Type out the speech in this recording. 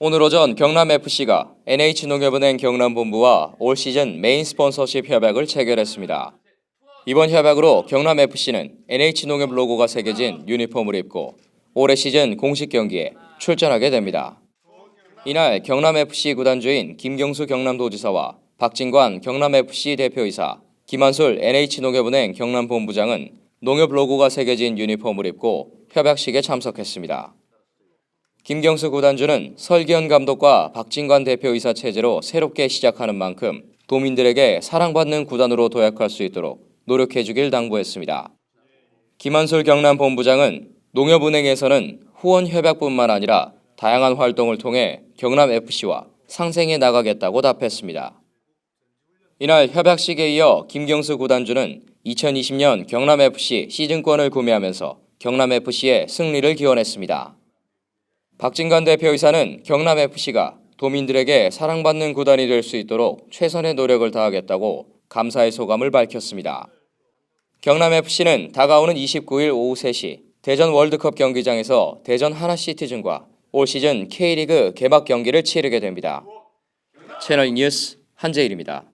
오늘 오전 경남FC가 NH농협은행 경남본부와 올 시즌 메인 스폰서십 협약을 체결했습니다. 이번 협약으로 경남FC는 NH농협 로고가 새겨진 유니폼을 입고 올해 시즌 공식 경기에 출전하게 됩니다. 이날 경남FC 구단주인 김경수 경남도지사와 박진관 경남FC 대표이사, 김한술 NH농협은행 경남본부장은 농협 로고가 새겨진 유니폼을 입고 협약식에 참석했습니다. 김경수 구단주는 설기현 감독과 박진관 대표이사 체제로 새롭게 시작하는 만큼 도민들에게 사랑받는 구단으로 도약할 수 있도록 노력해주길 당부했습니다. 김한솔 경남 본부장은 농협은행에서는 후원 협약뿐만 아니라 다양한 활동을 통해 경남FC와 상생해 나가겠다고 답했습니다. 이날 협약식에 이어 김경수 구단주는 2020년 경남FC 시즌권을 구매하면서 경남FC의 승리를 기원했습니다. 박진관 대표이사는 경남FC가 도민들에게 사랑받는 구단이 될 수 있도록 최선의 노력을 다하겠다고 감사의 소감을 밝혔습니다. 경남FC는 다가오는 29일 오후 3시 대전 월드컵 경기장에서 대전 하나시티즌과 올 시즌 K리그 개막 경기를 치르게 됩니다. 채널 뉴스 한재일입니다.